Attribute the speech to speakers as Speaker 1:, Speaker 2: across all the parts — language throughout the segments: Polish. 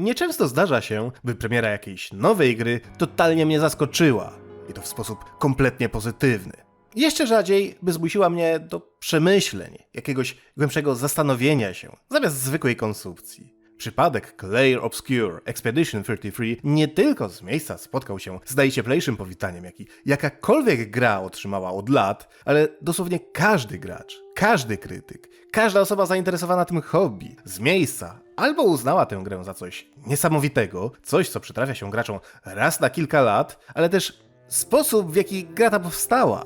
Speaker 1: Nieczęsto zdarza się, by premiera jakiejś nowej gry totalnie mnie zaskoczyła. I to w sposób kompletnie pozytywny. Jeszcze rzadziej, by zmusiła mnie do przemyśleń, jakiegoś głębszego zastanowienia się, zamiast zwykłej konsumpcji. Przypadek Clair Obscure Expedition 33 nie tylko z miejsca spotkał się z najcieplejszym powitaniem, jaki jakakolwiek gra otrzymała od lat, ale dosłownie każdy gracz, każdy krytyk, każda osoba zainteresowana tym hobby z miejsca albo uznała tę grę za coś niesamowitego, coś co przytrafia się graczom raz na kilka lat, ale też sposób w jaki gra ta powstała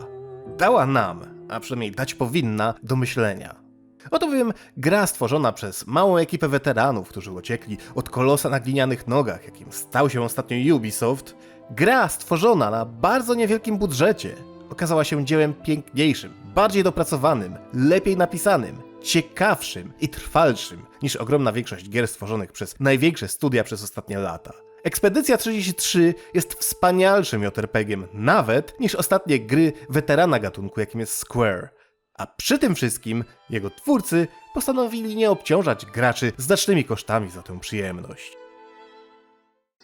Speaker 1: dała nam, a przynajmniej dać powinna, do myślenia. Oto bowiem gra stworzona przez małą ekipę weteranów, którzy uciekli od kolosa na glinianych nogach, jakim stał się ostatnio Ubisoft, gra stworzona na bardzo niewielkim budżecie okazała się dziełem piękniejszym, bardziej dopracowanym, lepiej napisanym, ciekawszym i trwalszym niż ogromna większość gier stworzonych przez największe studia przez ostatnie lata. Ekspedycja 33 jest wspanialszym JRPG-iem nawet niż ostatnie gry weterana gatunku, jakim jest Square. A przy tym wszystkim jego twórcy postanowili nie obciążać graczy znacznymi kosztami za tę przyjemność.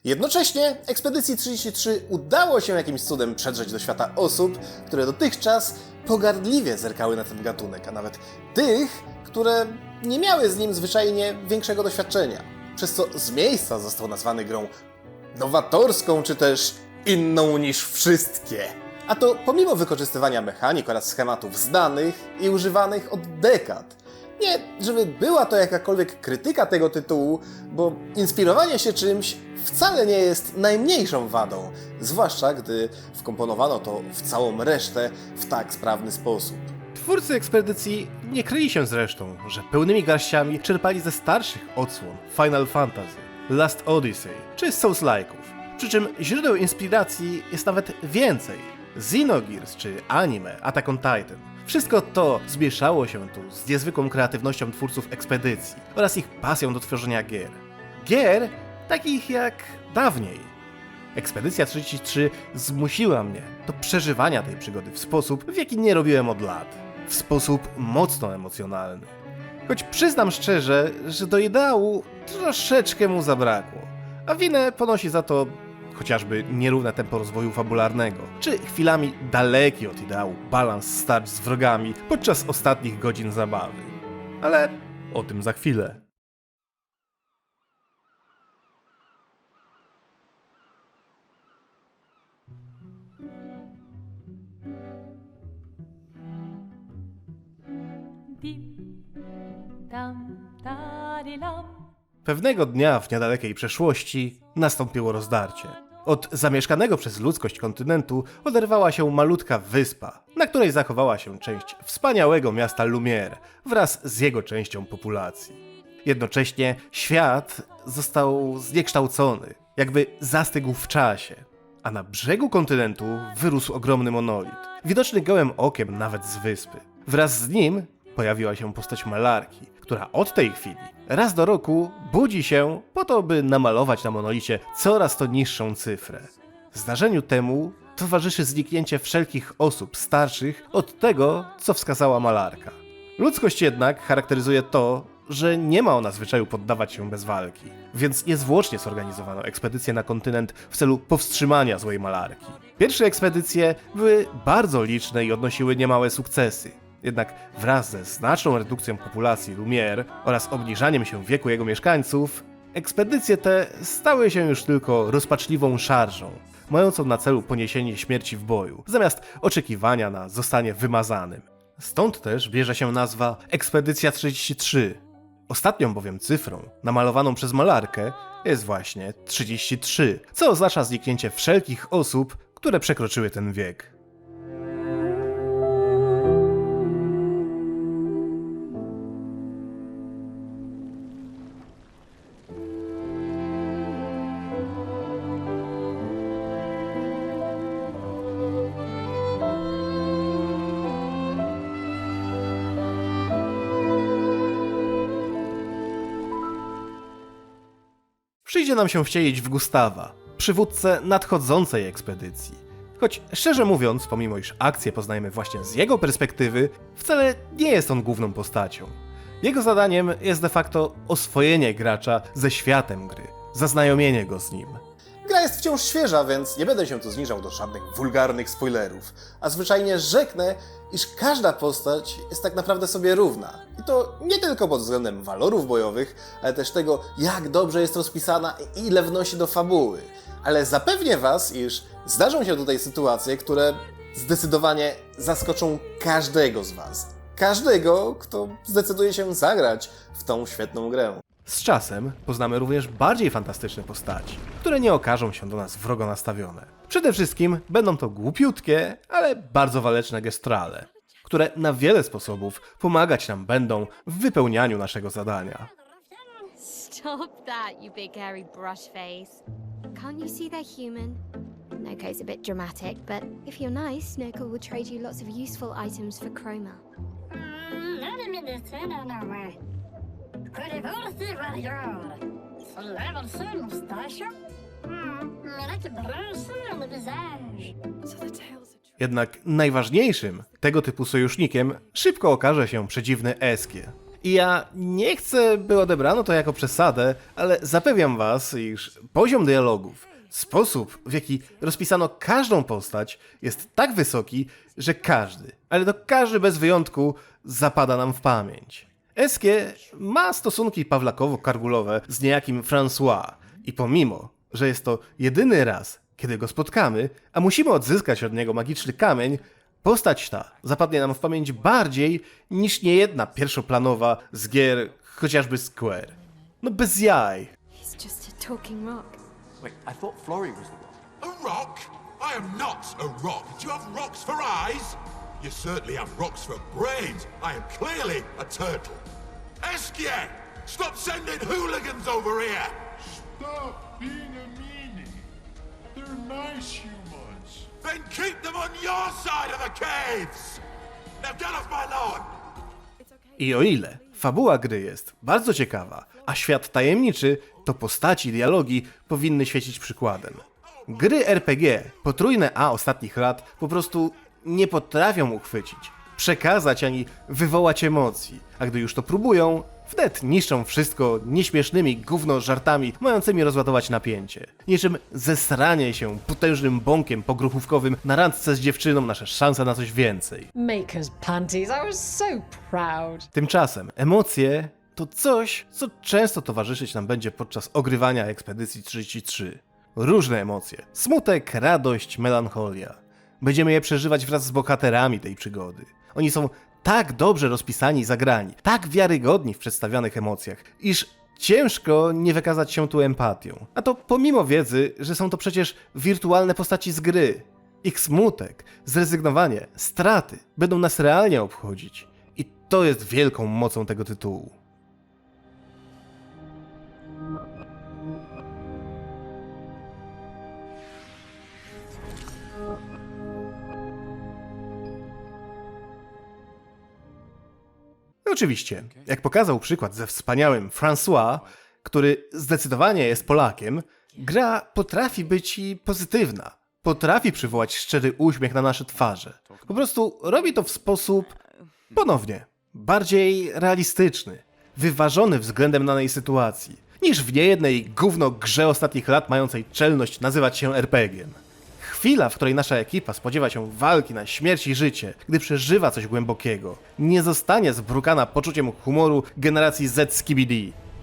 Speaker 1: Jednocześnie Ekspedycji 33 udało się jakimś cudem przedrzeć do świata osób, które dotychczas pogardliwie zerkały na ten gatunek, a nawet tych, które nie miały z nim zwyczajnie większego doświadczenia. Przez co z miejsca został nazwany grą nowatorską czy też inną niż wszystkie. A to pomimo wykorzystywania mechanik oraz schematów znanych i używanych od dekad. Nie, żeby była to jakakolwiek krytyka tego tytułu, bo inspirowanie się czymś wcale nie jest najmniejszą wadą, zwłaszcza gdy wkomponowano to w całą resztę w tak sprawny sposób. Twórcy ekspedycji nie kryli się zresztą, że pełnymi garściami czerpali ze starszych odsłon Final Fantasy, Last Odyssey czy Souls-like'ów. Przy czym źródeł inspiracji jest nawet więcej. Xenogears czy anime Attack on Titan. Wszystko to zmieszało się tu z niezwykłą kreatywnością twórców ekspedycji oraz ich pasją do tworzenia gier. Gier takich jak dawniej. Ekspedycja 33 zmusiła mnie do przeżywania tej przygody w sposób, w jaki nie robiłem od lat. W sposób mocno emocjonalny. Choć przyznam szczerze, że do ideału troszeczkę mu zabrakło. A winę ponosi za to chociażby nierówne tempo rozwoju fabularnego, czy chwilami daleki od ideału balans starć z wrogami podczas ostatnich godzin zabawy. Ale o tym za chwilę. Pewnego dnia w niedalekiej przeszłości nastąpiło rozdarcie. Od zamieszkanego przez ludzkość kontynentu oderwała się malutka wyspa, na której zachowała się część wspaniałego miasta Lumière wraz z jego częścią populacji. Jednocześnie świat został zniekształcony, jakby zastygł w czasie, a na brzegu kontynentu wyrósł ogromny monolit, widoczny gołym okiem nawet z wyspy. Wraz z nim pojawiła się postać malarki, która od tej chwili raz do roku budzi się po to, by namalować na monolicie coraz to niższą cyfrę. Zdarzeniu temu towarzyszy zniknięcie wszelkich osób starszych od tego, co wskazała malarka. Ludzkość jednak charakteryzuje to, że nie ma ona zwyczaju poddawać się bez walki, więc niezwłocznie zorganizowano ekspedycję na kontynent w celu powstrzymania złej malarki. Pierwsze ekspedycje były bardzo liczne i odnosiły niemałe sukcesy. Jednak wraz ze znaczną redukcją populacji Lumière oraz obniżaniem się wieku jego mieszkańców, ekspedycje te stały się już tylko rozpaczliwą szarżą, mającą na celu poniesienie śmierci w boju, zamiast oczekiwania na zostanie wymazanym. Stąd też bierze się nazwa Ekspedycja 33. Ostatnią bowiem cyfrą, namalowaną przez malarkę, jest właśnie 33, co oznacza zniknięcie wszelkich osób, które przekroczyły ten wiek. Przyjdzie nam się wcielić w Gustawa, przywódcę nadchodzącej ekspedycji. Choć szczerze mówiąc, pomimo iż akcję poznajemy właśnie z jego perspektywy, wcale nie jest on główną postacią. Jego zadaniem jest de facto oswojenie gracza ze światem gry, zaznajomienie go z nim.
Speaker 2: Gra jest wciąż świeża, więc nie będę się tu zniżał do żadnych wulgarnych spoilerów, a zwyczajnie rzeknę, iż każda postać jest tak naprawdę sobie równa. I to nie tylko pod względem walorów bojowych, ale też tego, jak dobrze jest rozpisana i ile wnosi do fabuły. Ale zapewnię Was, iż zdarzą się tutaj sytuacje, które zdecydowanie zaskoczą każdego z Was. Każdego, kto zdecyduje się zagrać w tą świetną grę.
Speaker 1: Z czasem poznamy również bardziej fantastyczne postaci, które nie okażą się do nas wrogo nastawione. Przede wszystkim będą to głupiutkie, ale bardzo waleczne gestrale, które na wiele sposobów pomagać nam będą w wypełnianiu naszego zadania.
Speaker 3: Stop that, you big hairy brush face. Can't you see they're human? Noko's a bit dramatic, but if you're nice, Noko will trade you lots of useful items for Chroma.
Speaker 4: Nada
Speaker 1: Jednak najważniejszym tego typu sojusznikiem szybko okaże się przeciwny Eskie. I ja nie chcę, by odebrano to jako przesadę, ale zapewniam was, iż poziom dialogów, sposób w jaki rozpisano każdą postać jest tak wysoki, że każdy, ale to każdy bez wyjątku zapada nam w pamięć. Eskie ma stosunki pawlakowo-kargulowe z niejakim François i pomimo, że jest to jedyny raz, kiedy go spotkamy, a musimy odzyskać od niego magiczny kamień, postać ta zapadnie nam w pamięć bardziej niż niejedna pierwszoplanowa z gier chociażby Square. No bez jaj.
Speaker 3: He's just a talking rock.
Speaker 5: Wait, I thought Flory was the one.
Speaker 6: A rock? I am not a rock. Do you have rocks for eyes? You certainly have rocks for brains. I am clearly a turtle. Eskia! Stop sending hooligans over here!
Speaker 7: Stop being a meanie. They're nice humans.
Speaker 6: Then keep them on your side of the caves! Now get off my lawn!
Speaker 1: I o ile fabuła gry jest bardzo ciekawa, a świat tajemniczy, to postaci i dialogi powinny świecić przykładem. Gry RPG, potrójne A ostatnich lat, po prostu nie potrafią uchwycić, przekazać ani wywołać emocji, a gdy już to próbują, wnet niszczą wszystko nieśmiesznymi gówno żartami, mającymi rozładować napięcie. Niczym zesranie się potężnym bąkiem pogruchówkowym na randce z dziewczyną nasze szanse na coś więcej.
Speaker 8: Maker's panties. I was so proud.
Speaker 1: Tymczasem emocje to coś, co często towarzyszyć nam będzie podczas ogrywania ekspedycji 33. Różne emocje: smutek, radość, melancholia. Będziemy je przeżywać wraz z bohaterami tej przygody. Oni są tak dobrze rozpisani i zagrani, tak wiarygodni w przedstawionych emocjach, iż ciężko nie wykazać się tu empatią. A to pomimo wiedzy, że są to przecież wirtualne postaci z gry. Ich smutek, zrezygnowanie, straty będą nas realnie obchodzić. I to jest wielką mocą tego tytułu. Oczywiście, jak pokazał przykład ze wspaniałym François, który zdecydowanie jest Polakiem, gra potrafi być i pozytywna. Potrafi przywołać szczery uśmiech na nasze twarze. Po prostu robi to w sposób, ponownie, bardziej realistyczny, wyważony względem danej sytuacji, niż w niejednej gówno grze ostatnich lat mającej czelność nazywać się RPG-iem. Chwila, w której nasza ekipa spodziewa się walki na śmierć i życie, gdy przeżywa coś głębokiego, nie zostanie zbrukana poczuciem humoru generacji Z z KBD.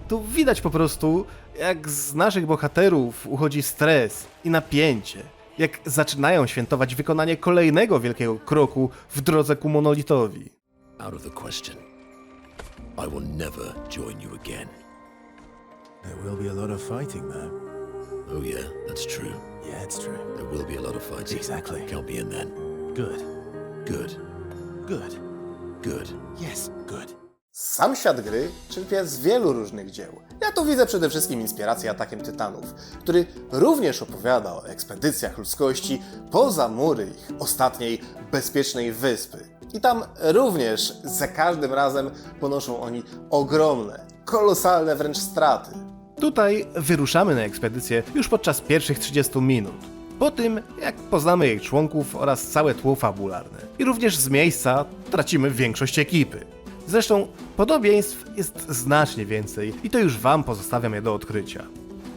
Speaker 1: Tu widać po prostu, jak z naszych bohaterów uchodzi stres i napięcie, jak zaczynają świętować wykonanie kolejnego wielkiego kroku w drodze ku monolitowi.
Speaker 9: Out of the question. I will never join you again.
Speaker 10: There will be a lot of fighting, though.
Speaker 9: Oh, yeah, that's true.
Speaker 10: Yeah, it's true.
Speaker 9: There will be a lot of fighting.
Speaker 10: Exactly.
Speaker 9: Count me in then.
Speaker 10: Good.
Speaker 9: Good.
Speaker 10: Good.
Speaker 9: Good.
Speaker 10: Yes, good.
Speaker 2: Sam świat gry czerpie z wielu różnych dzieł. Ja tu widzę przede wszystkim inspirację Atakiem Tytanów, który również opowiada o ekspedycjach ludzkości poza mury ich ostatniej bezpiecznej wyspy. I tam również za każdym razem ponoszą oni ogromne, kolosalne wręcz straty.
Speaker 1: Tutaj wyruszamy na ekspedycję już podczas pierwszych 30 minut. Po tym, jak poznamy jej członków oraz całe tło fabularne. I również z miejsca tracimy większość ekipy. Zresztą podobieństw jest znacznie więcej i to już wam pozostawiam je do odkrycia.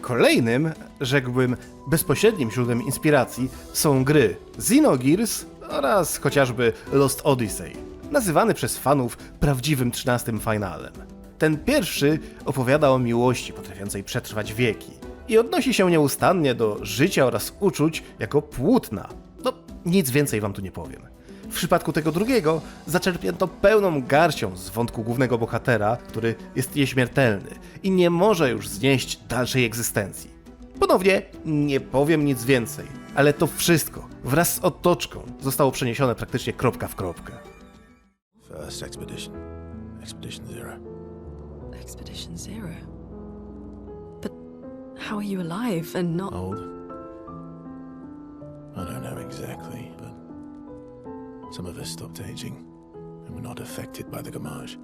Speaker 1: Kolejnym, rzekłbym, bezpośrednim źródłem inspiracji są gry Xenogears oraz chociażby Lost Odyssey, nazywany przez fanów prawdziwym 13 finalem. Ten pierwszy opowiada o miłości potrafiącej przetrwać wieki i odnosi się nieustannie do życia oraz uczuć jako płótna. No, nic więcej wam tu nie powiem. W przypadku tego drugiego zaczerpnięto pełną garścią z wątku głównego bohatera, który jest nieśmiertelny i nie może już znieść dalszej egzystencji. Ponownie nie powiem nic więcej, ale to wszystko wraz z otoczką zostało przeniesione praktycznie kropka w kropkę.
Speaker 10: First expedition. Expedition Zero.
Speaker 11: Expedition Zero. But how are you alive and not.
Speaker 10: Old? I don't know exactly, but some of us stopped aging and were not affected by the gamage.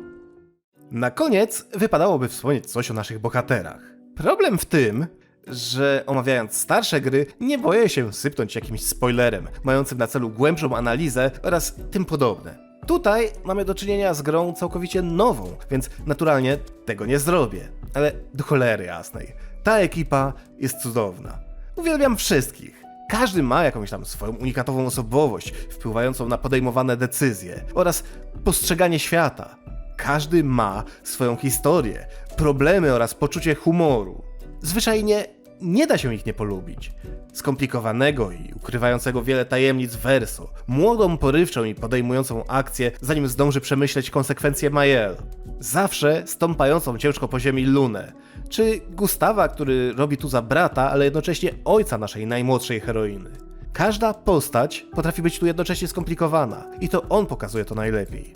Speaker 1: Na koniec wypadałoby wspomnieć coś o naszych bohaterach. Problem w tym, że omawiając starsze gry, nie boję się sypnąć jakimś spoilerem, mającym na celu głębszą analizę oraz tym podobne. Tutaj mamy do czynienia z grą całkowicie nową, więc naturalnie tego nie zrobię. Ale do cholery jasnej, ta ekipa jest cudowna. Uwielbiam wszystkich. Każdy ma jakąś tam swoją unikatową osobowość, wpływającą na podejmowane decyzje oraz postrzeganie świata. Każdy ma swoją historię, problemy oraz poczucie humoru. Zwyczajnie nie da się ich nie polubić. Skomplikowanego i ukrywającego wiele tajemnic Verso, młodą, porywczą i podejmującą akcję, zanim zdąży przemyśleć konsekwencje Mael. Zawsze stąpającą ciężko po ziemi Lunę. Czy Gustawa, który robi tu za brata, ale jednocześnie ojca naszej najmłodszej heroiny. Każda postać potrafi być tu jednocześnie skomplikowana i to on pokazuje to najlepiej.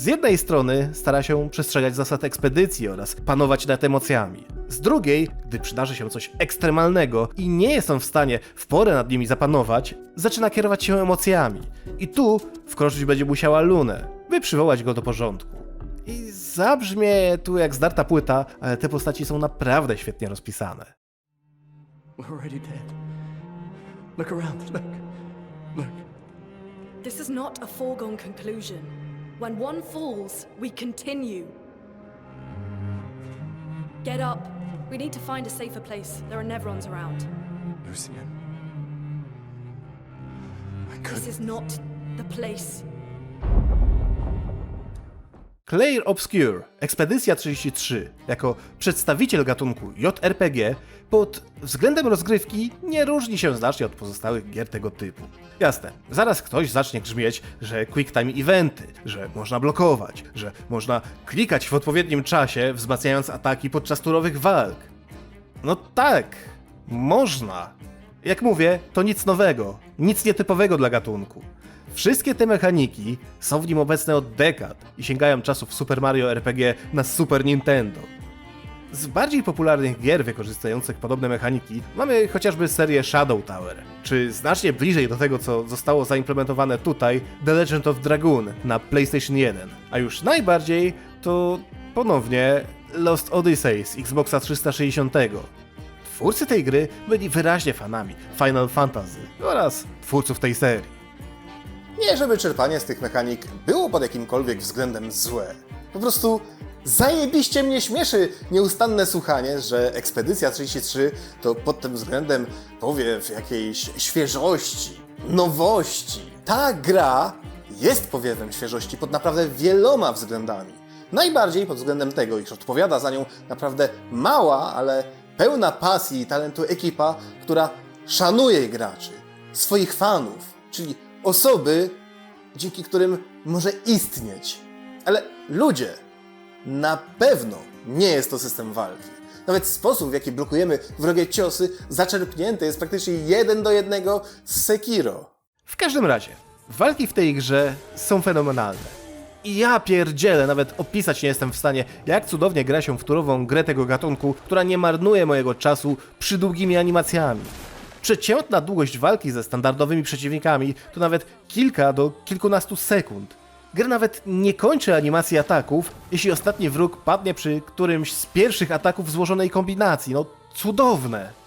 Speaker 1: Z jednej strony stara się przestrzegać zasad ekspedycji oraz panować nad emocjami. Z drugiej, gdy przydarzy się coś ekstremalnego i nie jest on w stanie w porę nad nimi zapanować, zaczyna kierować się emocjami. I tu wkroczyć będzie musiała Lunę, by przywołać go do porządku. I zabrzmie tu jak zdarta płyta, ale te postaci są naprawdę świetnie rozpisane.
Speaker 5: We're already dead. Look around. Look. Look.
Speaker 12: This is not a foregone conclusion. When one falls, we continue. Get up. We need to find a safer place. There are Nevrons around.
Speaker 5: Lucian. I
Speaker 12: This
Speaker 5: couldn't.
Speaker 12: is not the place.
Speaker 1: Claire Obscure, Ekspedycja 33, jako przedstawiciel gatunku JRPG, pod względem rozgrywki nie różni się znacznie od pozostałych gier tego typu. Jasne, zaraz ktoś zacznie grzmieć, że quick time eventy, że można blokować, że można klikać w odpowiednim czasie, wzmacniając ataki podczas turowych walk. No tak, można. Jak mówię, to nic nowego, nic nietypowego dla gatunku. Wszystkie te mechaniki są w nim obecne od dekad i sięgają czasów Super Mario RPG na Super Nintendo. Z bardziej popularnych gier wykorzystujących podobne mechaniki mamy chociażby serię Shadow Tower, czy znacznie bliżej do tego, co zostało zaimplementowane tutaj The Legend of Dragoon na PlayStation 1, a już najbardziej to ponownie Lost Odyssey z Xboxa 360. Twórcy tej gry byli wyraźnie fanami Final Fantasy oraz twórców tej serii.
Speaker 2: Nie, żeby czerpanie z tych mechanik było pod jakimkolwiek względem złe. Po prostu zajebiście mnie śmieszy nieustanne słuchanie, że Ekspedycja 33 to pod tym względem powiew jakiejś świeżości, nowości. Ta gra jest powiewem świeżości pod naprawdę wieloma względami. Najbardziej pod względem tego, iż odpowiada za nią naprawdę mała, ale pełna pasji i talentu ekipa, która szanuje graczy, swoich fanów, czyli osoby, dzięki którym może istnieć. Ale ludzie, na pewno nie jest to system walki. Nawet sposób, w jaki blokujemy wrogie ciosy, zaczerpnięty jest praktycznie jeden do jednego z Sekiro.
Speaker 1: W każdym razie, walki w tej grze są fenomenalne. I ja pierdzielę, nawet opisać nie jestem w stanie, jak cudownie gra się w turową grę tego gatunku, która nie marnuje mojego czasu przydługimi animacjami. Przeciętna długość walki ze standardowymi przeciwnikami to nawet kilka do kilkunastu sekund. Gra nawet nie kończy animacji ataków, jeśli ostatni wróg padnie przy którymś z pierwszych ataków złożonej kombinacji. No, cudowne!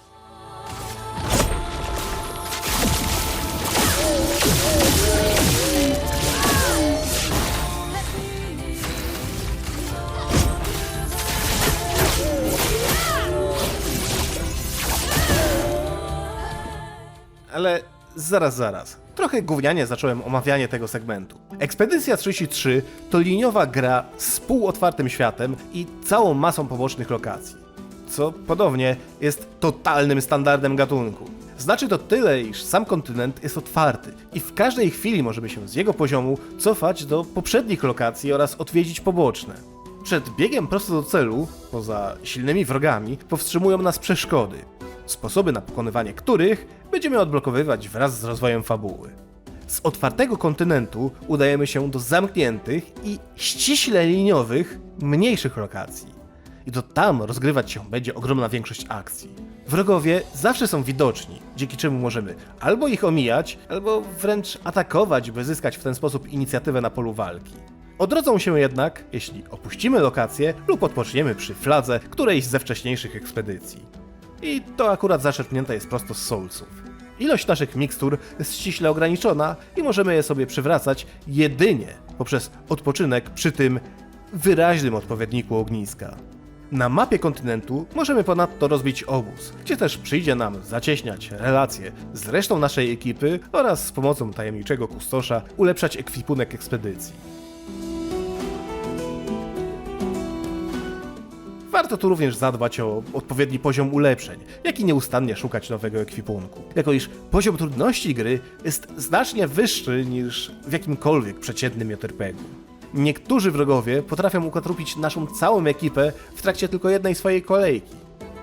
Speaker 1: Ale zaraz, zaraz. Trochę gównianie zacząłem omawianie tego segmentu. Ekspedycja 33 to liniowa gra z półotwartym światem i całą masą pobocznych lokacji. Co podobnie jest totalnym standardem gatunku. Znaczy to tyle, iż sam kontynent jest otwarty i w każdej chwili możemy się z jego poziomu cofać do poprzednich lokacji oraz odwiedzić poboczne. Przed biegiem prosto do celu, poza silnymi wrogami, powstrzymują nas przeszkody, sposoby na pokonywanie których będziemy odblokowywać wraz z rozwojem fabuły. Z otwartego kontynentu udajemy się do zamkniętych i ściśle liniowych, mniejszych lokacji. I to tam rozgrywać się będzie ogromna większość akcji. Wrogowie zawsze są widoczni, dzięki czemu możemy albo ich omijać, albo wręcz atakować, by zyskać w ten sposób inicjatywę na polu walki. Odrodzą się jednak, jeśli opuścimy lokację lub odpoczniemy przy fladze którejś ze wcześniejszych ekspedycji. I to akurat zaczerpnięte jest prosto z Soulsów. Ilość naszych mikstur jest ściśle ograniczona i możemy je sobie przywracać jedynie poprzez odpoczynek przy tym wyraźnym odpowiedniku ogniska. Na mapie kontynentu możemy ponadto rozbić obóz, gdzie też przyjdzie nam zacieśniać relacje z resztą naszej ekipy oraz z pomocą tajemniczego kustosza ulepszać ekwipunek ekspedycji. Warto tu również zadbać o odpowiedni poziom ulepszeń, jak i nieustannie szukać nowego ekwipunku. Jako iż poziom trudności gry jest znacznie wyższy niż w jakimkolwiek przeciętnym JRPG-u. Niektórzy wrogowie potrafią ukatrupić naszą całą ekipę w trakcie tylko jednej swojej kolejki.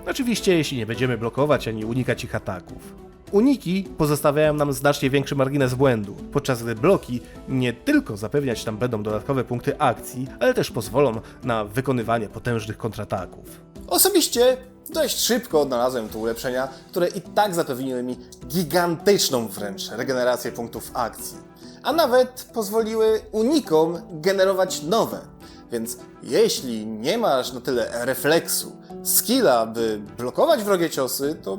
Speaker 1: Oczywiście jeśli nie będziemy blokować ani unikać ich ataków. Uniki pozostawiają nam znacznie większy margines błędu, podczas gdy bloki nie tylko zapewniać nam będą dodatkowe punkty akcji, ale też pozwolą na wykonywanie potężnych kontrataków.
Speaker 2: Osobiście dość szybko odnalazłem tu ulepszenia, które i tak zapewniły mi gigantyczną wręcz regenerację punktów akcji. A nawet pozwoliły unikom generować nowe. Więc jeśli nie masz na tyle refleksu, skilla, by blokować wrogie ciosy, to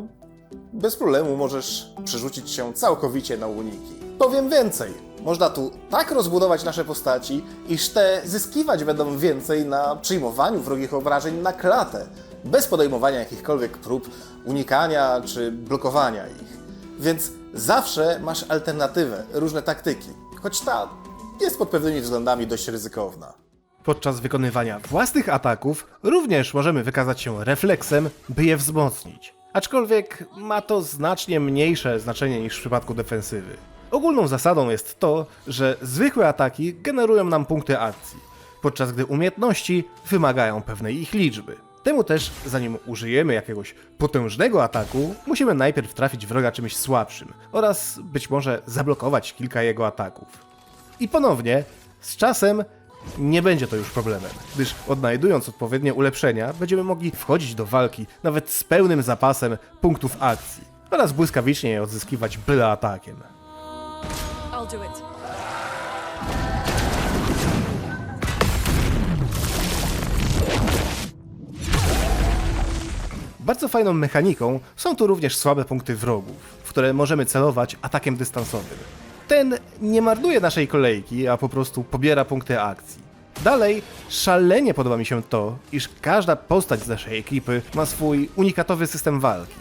Speaker 2: bez problemu możesz przerzucić się całkowicie na uniki. Powiem więcej, można tu tak rozbudować nasze postaci, iż te zyskiwać będą więcej na przyjmowaniu wrogich obrażeń na klatę, bez podejmowania jakichkolwiek prób unikania czy blokowania ich. Więc zawsze masz alternatywę, różne taktyki, choć ta jest pod pewnymi względami dość ryzykowna.
Speaker 1: Podczas wykonywania własnych ataków również możemy wykazać się refleksem, by je wzmocnić. Aczkolwiek ma to znacznie mniejsze znaczenie niż w przypadku defensywy. Ogólną zasadą jest to, że zwykłe ataki generują nam punkty akcji, podczas gdy umiejętności wymagają pewnej ich liczby. Temu też, zanim użyjemy jakiegoś potężnego ataku, musimy najpierw trafić wroga czymś słabszym oraz być może zablokować kilka jego ataków. I ponownie, z czasem nie będzie to już problemem, gdyż odnajdując odpowiednie ulepszenia, będziemy mogli wchodzić do walki nawet z pełnym zapasem punktów akcji oraz błyskawicznie je odzyskiwać byle atakiem.
Speaker 12: I'll do it.
Speaker 1: Bardzo fajną mechaniką są tu również słabe punkty wrogów, w które możemy celować atakiem dystansowym. Ten nie marnuje naszej kolejki, a po prostu pobiera punkty akcji. Dalej, szalenie podoba mi się to, iż każda postać z naszej ekipy ma swój unikatowy system walki,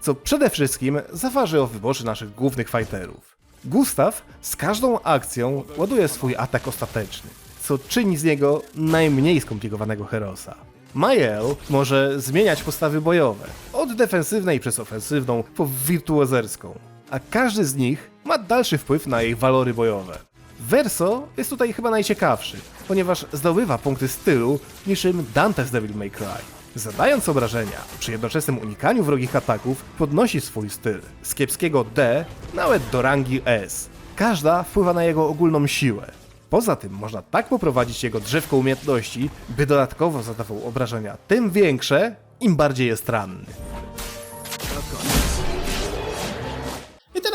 Speaker 1: co przede wszystkim zaważy o wyborze naszych głównych fighterów. Gustaw z każdą akcją ładuje swój atak ostateczny, co czyni z niego najmniej skomplikowanego herosa. Mael może zmieniać postawy bojowe, od defensywnej przez ofensywną po wirtuozerską, a każdy z nich ma dalszy wpływ na jej walory bojowe. Verso jest tutaj chyba najciekawszy, ponieważ zdobywa punkty stylu niczym Dante z Devil May Cry. Zadając obrażenia przy jednoczesnym unikaniu wrogich ataków, podnosi swój styl z kiepskiego D nawet do rangi S. Każda wpływa na jego ogólną siłę. Poza tym można tak poprowadzić jego drzewko umiejętności, by dodatkowo zadawał obrażenia tym większe, im bardziej jest ranny.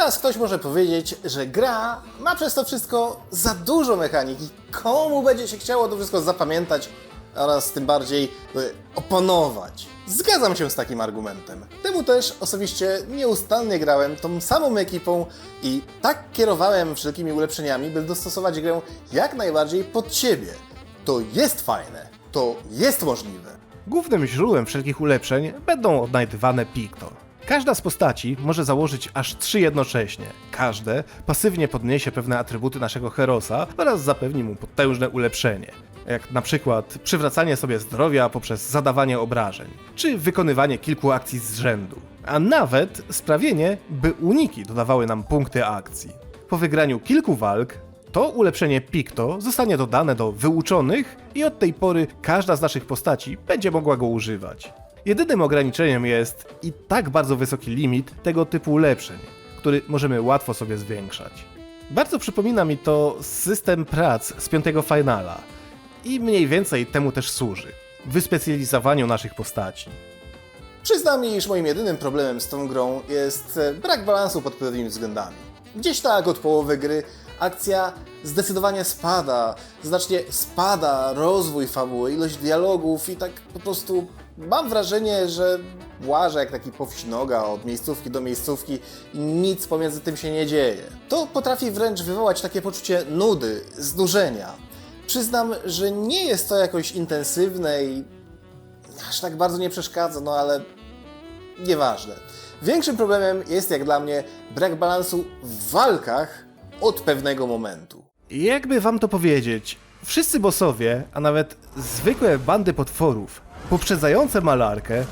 Speaker 2: Teraz ktoś może powiedzieć, że gra ma przez to wszystko za dużo mechaniki. Komu będzie się chciało to wszystko zapamiętać oraz tym bardziej y, oponować? Zgadzam się z takim argumentem. Temu też osobiście nieustannie grałem tą samą ekipą i tak kierowałem wszelkimi ulepszeniami, by dostosować grę jak najbardziej pod siebie. To jest fajne, to jest możliwe.
Speaker 1: Głównym źródłem wszelkich ulepszeń będą odnajdywane Picto. Każda z postaci może założyć aż trzy jednocześnie. Każde pasywnie podniesie pewne atrybuty naszego herosa oraz zapewni mu potężne ulepszenie. Jak na przykład przywracanie sobie zdrowia poprzez zadawanie obrażeń, czy wykonywanie kilku akcji z rzędu, a nawet sprawienie, by uniki dodawały nam punkty akcji. Po wygraniu kilku walk, to ulepszenie Picto zostanie dodane do wyuczonych i od tej pory każda z naszych postaci będzie mogła go używać. Jedynym ograniczeniem jest i tak bardzo wysoki limit tego typu ulepszeń, który możemy łatwo sobie zwiększać. Bardzo przypomina mi to system prac z piątego finala i mniej więcej temu też służy. Wyspecjalizowaniu naszych postaci.
Speaker 2: Przyznam, iż moim jedynym problemem z tą grą jest e, brak balansu pod pewnymi względami. Gdzieś tak od połowy gry akcja zdecydowanie spada, znacznie spada rozwój fabuły, ilość dialogów i tak po prostu mam wrażenie, że łażę jak taki powsinoga od miejscówki do miejscówki i nic pomiędzy tym się nie dzieje. To potrafi wręcz wywołać takie poczucie nudy, znużenia. Przyznam, że nie jest to jakoś intensywne i aż tak bardzo nie przeszkadza, no ale nieważne. Większym problemem jest jak dla mnie brak balansu w walkach od pewnego momentu.
Speaker 1: Jakby wam to powiedzieć, wszyscy bossowie, a nawet zwykłe bandy potworów, poprzedzające malarkę,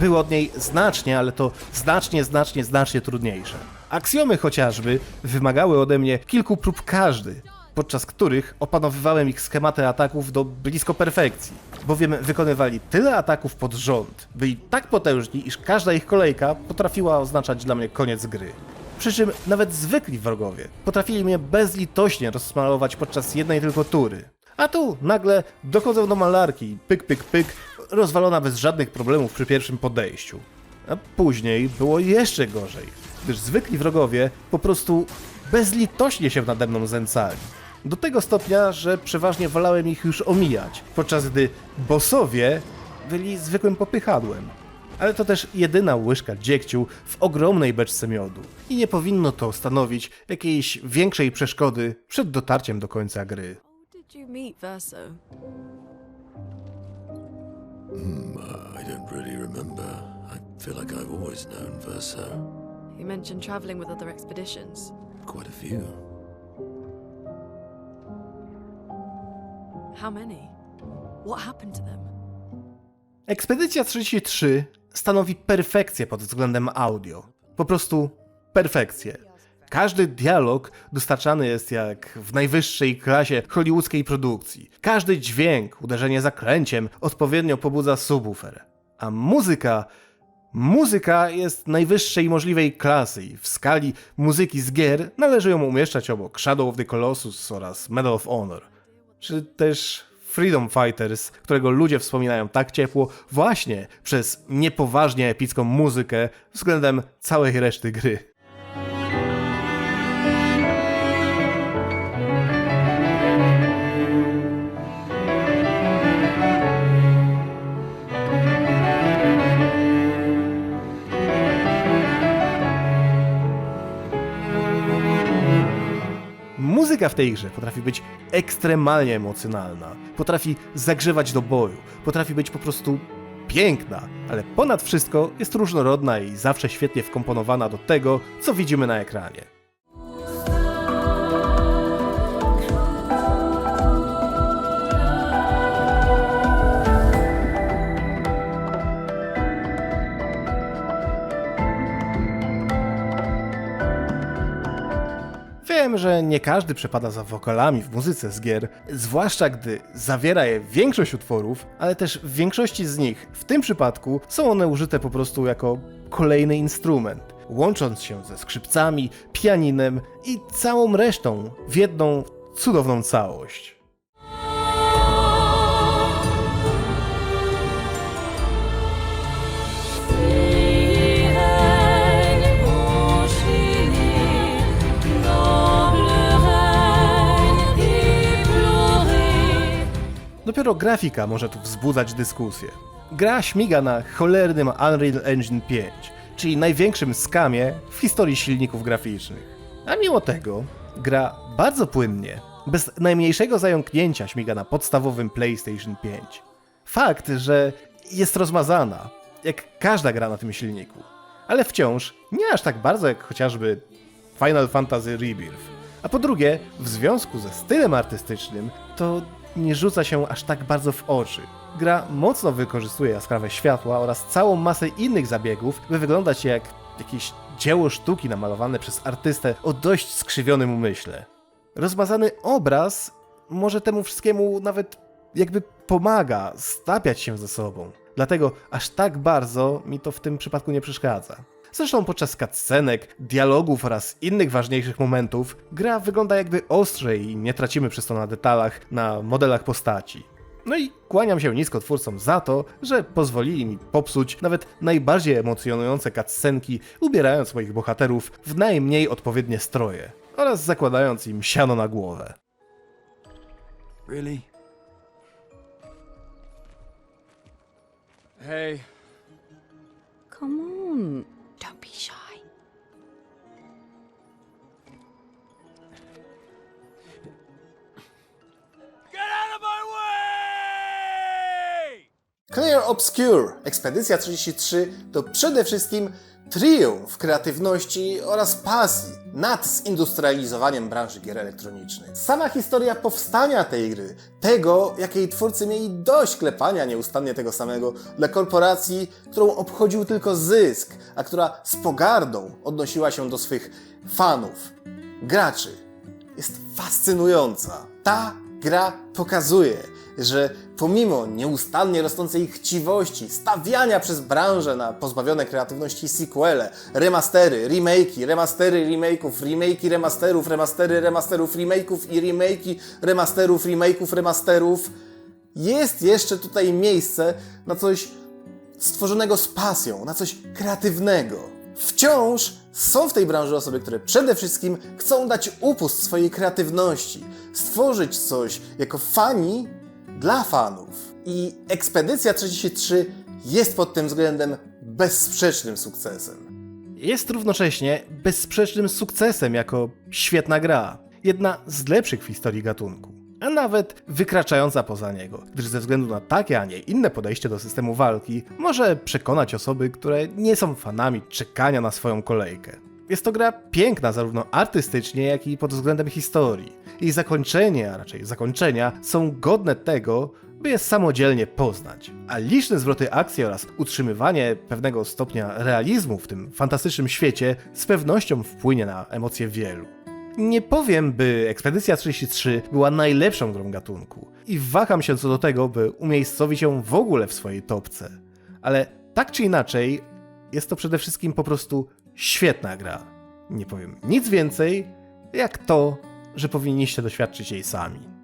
Speaker 1: były od niej znacznie, ale to znacznie, znacznie, znacznie trudniejsze. Aksjomy chociażby wymagały ode mnie kilku prób każdy, podczas których opanowywałem ich schematy ataków do blisko perfekcji, bowiem wykonywali tyle ataków pod rząd, byli tak potężni, iż każda ich kolejka potrafiła oznaczać dla mnie koniec gry. Przy czym nawet zwykli wrogowie potrafili mnie bezlitośnie rozsmarować podczas jednej tylko tury. A tu nagle dochodzą do malarki, pyk, pyk, pyk, rozwalona bez żadnych problemów przy pierwszym podejściu. A później było jeszcze gorzej, gdyż zwykli wrogowie po prostu bezlitośnie się nade mną znęcali. Do tego stopnia, że przeważnie wolałem ich już omijać, podczas gdy bossowie byli zwykłym popychadłem. Ale to też jedyna łyżka dziegciu w ogromnej beczce miodu i nie powinno to stanowić jakiejś większej przeszkody przed dotarciem do końca gry.
Speaker 9: Hmm, uh, I don't really remember. I feel like I've always known Verso.
Speaker 11: You mentioned traveling with other expeditions.
Speaker 9: Quite a few.
Speaker 11: How many? What happened to them?
Speaker 1: Ekspedycja 33 stanowi perfekcję pod względem audio. Po prostu perfekcję. Każdy dialog dostarczany jest jak w najwyższej klasie hollywoodzkiej produkcji. Każdy dźwięk, uderzenie zakręciem odpowiednio pobudza subwoofer. A muzyka Muzyka jest najwyższej możliwej klasy i w skali muzyki z gier należy ją umieszczać obok Shadow of the Colossus oraz Medal of Honor, czy też Freedom Fighters, którego ludzie wspominają tak ciepło właśnie przez niepoważnie epicką muzykę względem całej reszty gry. W tej grze. Potrafi być ekstremalnie emocjonalna, potrafi zagrzewać do boju, potrafi być po prostu piękna, ale ponad wszystko jest różnorodna i zawsze świetnie wkomponowana do tego, co widzimy na ekranie. Wiem, że nie każdy przepada za wokalami w muzyce z gier, zwłaszcza gdy zawiera je większość utworów, ale też w większości z nich, w tym przypadku, są one użyte po prostu jako kolejny instrument, łącząc się ze skrzypcami, pianinem i całą resztą w jedną cudowną całość. Dopiero grafika może tu wzbudzać dyskusję. Gra śmiga na cholernym Unreal Engine 5, czyli największym skamie w historii silników graficznych. A mimo tego gra bardzo płynnie, bez najmniejszego zająknięcia śmiga na podstawowym PlayStation 5. Fakt, że jest rozmazana, jak każda gra na tym silniku. ale wciąż nie aż tak bardzo jak chociażby Final Fantasy Rebirth. A po drugie, w związku ze stylem artystycznym, to nie rzuca się aż tak bardzo w oczy. Gra mocno wykorzystuje jaskrawe światła oraz całą masę innych zabiegów, by wyglądać jak jakieś dzieło sztuki namalowane przez artystę o dość skrzywionym umyśle. Rozmazany obraz może temu wszystkiemu nawet jakby pomaga stapiać się ze sobą. Dlatego aż tak bardzo mi to w tym przypadku nie przeszkadza. Zresztą podczas cutscenek, dialogów oraz innych ważniejszych momentów gra wygląda jakby ostrzej i nie tracimy przez to na detalach, na modelach postaci. No i kłaniam się nisko twórcom za to, że pozwolili mi popsuć nawet najbardziej emocjonujące cutscenki, ubierając moich bohaterów w najmniej odpowiednie stroje oraz zakładając im siano na głowę.
Speaker 5: Really? Hey.
Speaker 11: Come on. Don't be shy.
Speaker 2: Clear Obscure Ekspedycja 33 to przede wszystkim triumf kreatywności oraz pasji nad zindustrializowaniem branży gier elektronicznych. Sama historia powstania tej gry, tego jak jej twórcy mieli dość klepania nieustannie tego samego dla korporacji, którą obchodził tylko zysk, a która z pogardą odnosiła się do swych fanów, graczy, jest fascynująca. Ta gra pokazuje, że pomimo nieustannie rosnącej chciwości, stawiania przez branżę na pozbawione kreatywności sequele, remastery, remake'i, remastery remake'ów, remake'i remasterów, remastery remasterów remake'ów i remake'i remasterów, remake'ów, remasterów, jest jeszcze tutaj miejsce na coś stworzonego z pasją, na coś kreatywnego. Wciąż są w tej branży osoby, które przede wszystkim chcą dać upust swojej kreatywności, stworzyć coś jako fani dla fanów. I Ekspedycja 33 jest pod tym względem bezsprzecznym sukcesem.
Speaker 1: Jest równocześnie bezsprzecznym sukcesem jako świetna gra. Jedna z lepszych w historii gatunku. A nawet wykraczająca poza niego, gdyż ze względu na takie, a nie inne podejście do systemu walki, może przekonać osoby, które nie są fanami czekania na swoją kolejkę. Jest to gra piękna zarówno artystycznie, jak i pod względem historii. Jej zakończenie, a raczej zakończenia, są godne tego, by je samodzielnie poznać. A liczne zwroty akcji oraz utrzymywanie pewnego stopnia realizmu w tym fantastycznym świecie z pewnością wpłynie na emocje wielu. Nie powiem, by Ekspedycja 33 była najlepszą grą gatunku i waham się co do tego, by umiejscowić ją w ogóle w swojej topce. Ale tak czy inaczej, jest to przede wszystkim po prostu świetna gra. Nie powiem nic więcej, jak to, że powinniście doświadczyć jej sami.